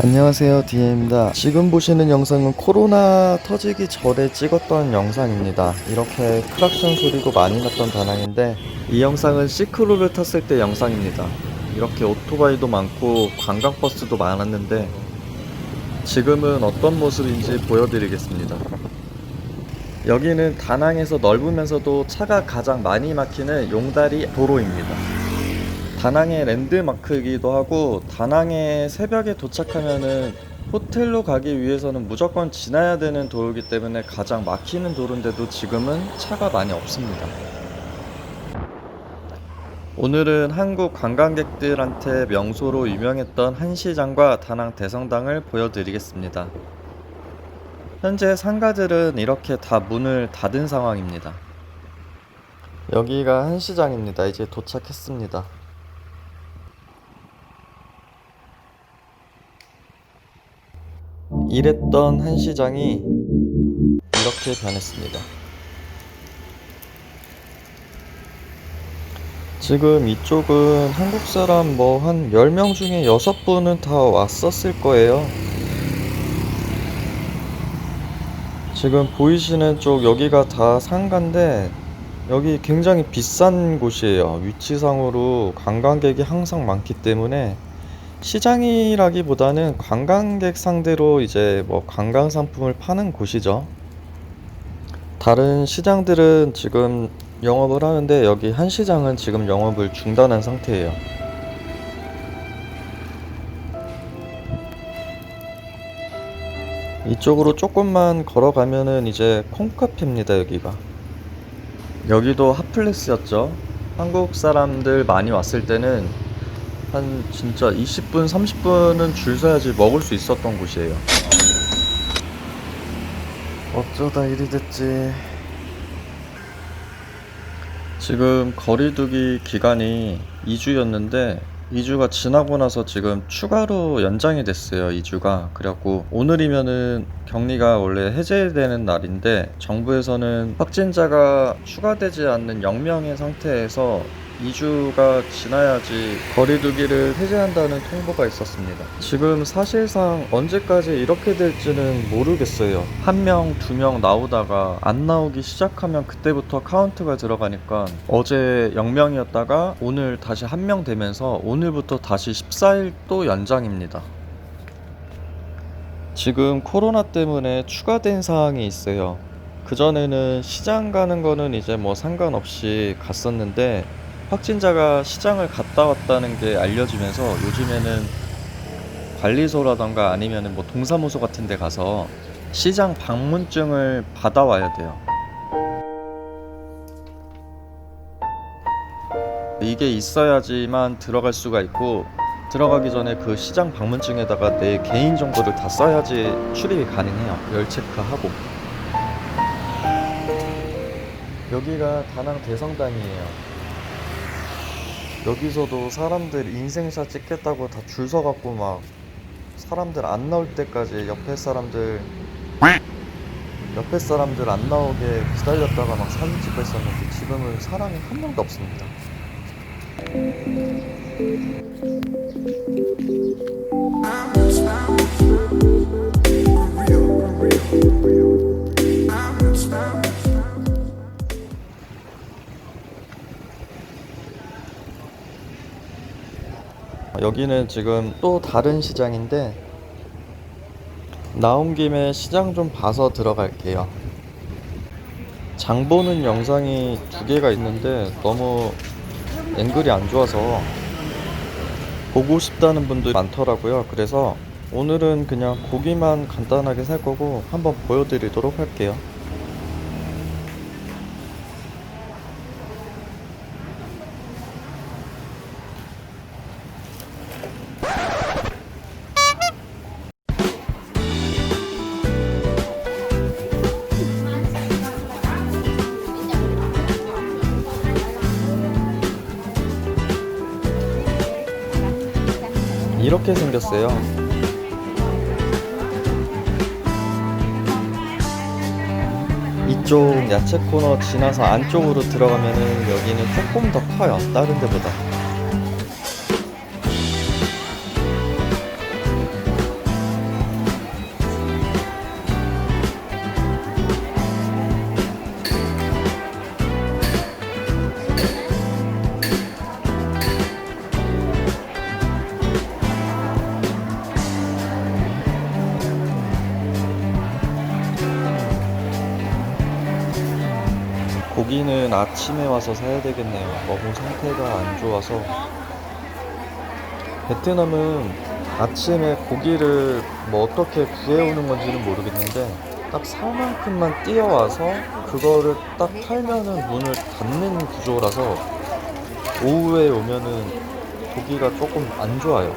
안녕하세요 디에입니다. 지금 보시는 영상은 코로나 터지기 전에 찍었던 영상입니다. 이렇게 크락션 소리도 많이 났던 다낭인데 이 영상은 시크로를 탔을 때 영상입니다. 이렇게 오토바이도 많고 관광버스도 많았는데 지금은 어떤 모습인지 보여드리겠습니다. 여기는 다낭에서 넓으면서도 차가 가장 많이 막히는 용다리 도로입니다 다낭의 랜드마크이기도 하고 다낭에 새벽에 도착하면은 호텔로 가기 위해서는 무조건 지나야 되는 도로이기 때문에 가장 막히는 도로인데도 지금은 차가 많이 없습니다. 오늘은 한국 관광객들한테 명소로 유명했던 한시장과 다낭 대성당을 보여드리겠습니다. 현재 상가들은 이렇게 다 문을 닫은 상황입니다. 여기가 한시장입니다. 이제 도착했습니다. 일했던 한 시장이 이렇게 변했습니다. 지금 이쪽은 한국 사람 뭐 한 10명 중에 6분은 다 왔었을 거예요. 지금 보이시는 쪽 여기가 다 상가인데 여기 굉장히 비싼 곳이에요. 위치상으로 관광객이 항상 많기 때문에 시장이라기보다는 관광객 상대로 이제 뭐 관광 상품을 파는 곳이죠. 다른 시장들은 지금 영업을 하는데 여기 한 시장은 지금 영업을 중단한 상태예요. 이쪽으로 조금만 걸어가면은 이제 콩카페입니다, 여기가. 여기도 핫플레스였죠. 한국 사람들 많이 왔을 때는 한 진짜 20분, 30분은 줄 서야지 먹을 수 있었던 곳이에요. 어쩌다 일이 됐지. 지금 거리두기 기간이 2주였는데 2주가 지나고 나서 지금 추가로 연장이 됐어요. 2주가. 그래갖고 오늘이면은 격리가 원래 해제되는 날인데 정부에서는 확진자가 추가되지 않는 0명의 상태에서 2주가 지나야지 거리두기를 해제한다는 통보가 있었습니다. 지금 사실상 언제까지 이렇게 될지는 모르겠어요. 한 명, 두 명 나오다가 안 나오기 시작하면 그때부터 카운트가 들어가니까 어제 0명이었다가 오늘 다시 한 명 되면서 오늘부터 다시 14일 또 연장입니다. 지금 코로나 때문에 추가된 사항이 있어요. 그전에는 시장 가는 거는 이제 뭐 상관없이 갔었는데 확진자가 시장을 갔다 왔다는 게 알려지면서 요즘에는 관리소라던가 아니면 뭐 동사무소 같은 데 가서 시장 방문증을 받아와야 돼요. 이게 있어야지만 들어갈 수가 있고 들어가기 전에 그 시장 방문증에다가 내 개인 정보를 다 써야지 출입이 가능해요. 열 체크하고. 여기가 다낭 대성당이에요. 여기서도 사람들 인생샷 찍겠다고 다 줄 서갖고 막 사람들 안 나올 때까지 옆에 사람들 옆에 사람들 안 나오게 기다렸다가 막 사진 찍고 했었는데 지금은 사람이 한 명도 없습니다. 여기는 지금 또 다른 시장인데 나온 김에 시장 좀 봐서 들어갈게요. 장 보는 영상이 두 개가 있는데 너무 앵글이 안 좋아서 보고 싶다는 분도 많더라고요. 그래서 오늘은 그냥 고기만 간단하게 살 거고 한번 보여드리도록 할게요. 이렇게 생겼어요. 이쪽 야채 코너 지나서 안쪽으로 들어가면은 여기는 조금 더 커요. 다른 데보다. 고기는 아침에 와서 사야 되겠네요. 너무 상태가 안 좋아서. 베트남은 아침에 고기를 뭐 어떻게 구해오는 건지는 모르겠는데 딱 살만큼만 뛰어와서 그거를 딱 팔면은 문을 닫는 구조라서 오후에 오면은 고기가 조금 안 좋아요.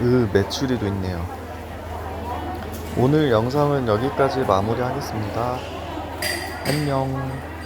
으, 메추리도 있네요. 오늘 영상은 여기까지 마무리하겠습니다. 안녕.